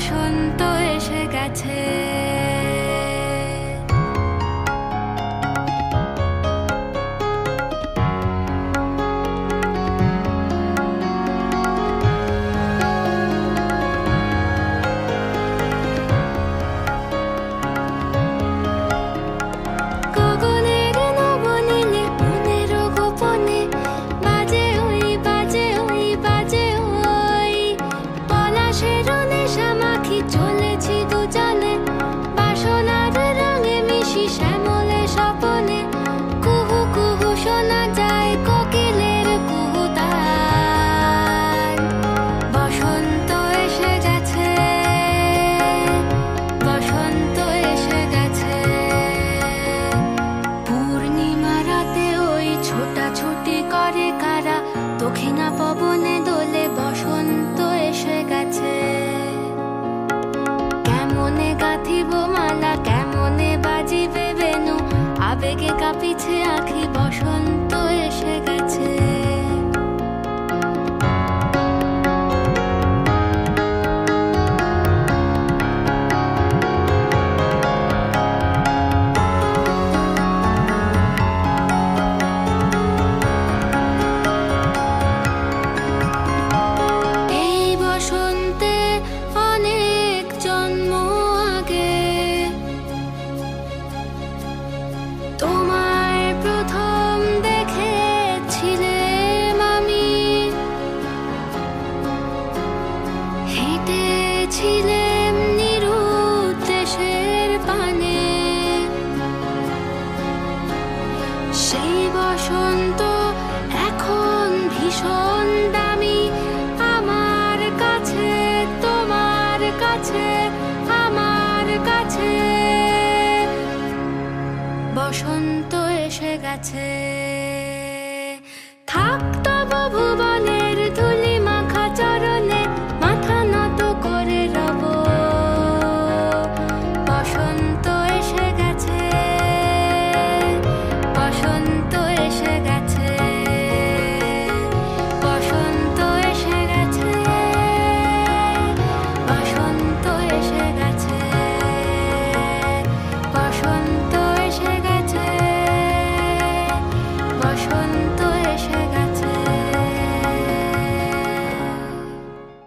বসন্ত এসে গেছে। की जो পিছে আখি বসো। বসন্ত এখন ভীষণ দামি। আমার কাছে, তোমার কাছে, আমার কাছে। বসন্ত এসে গেছে। থাকতো তব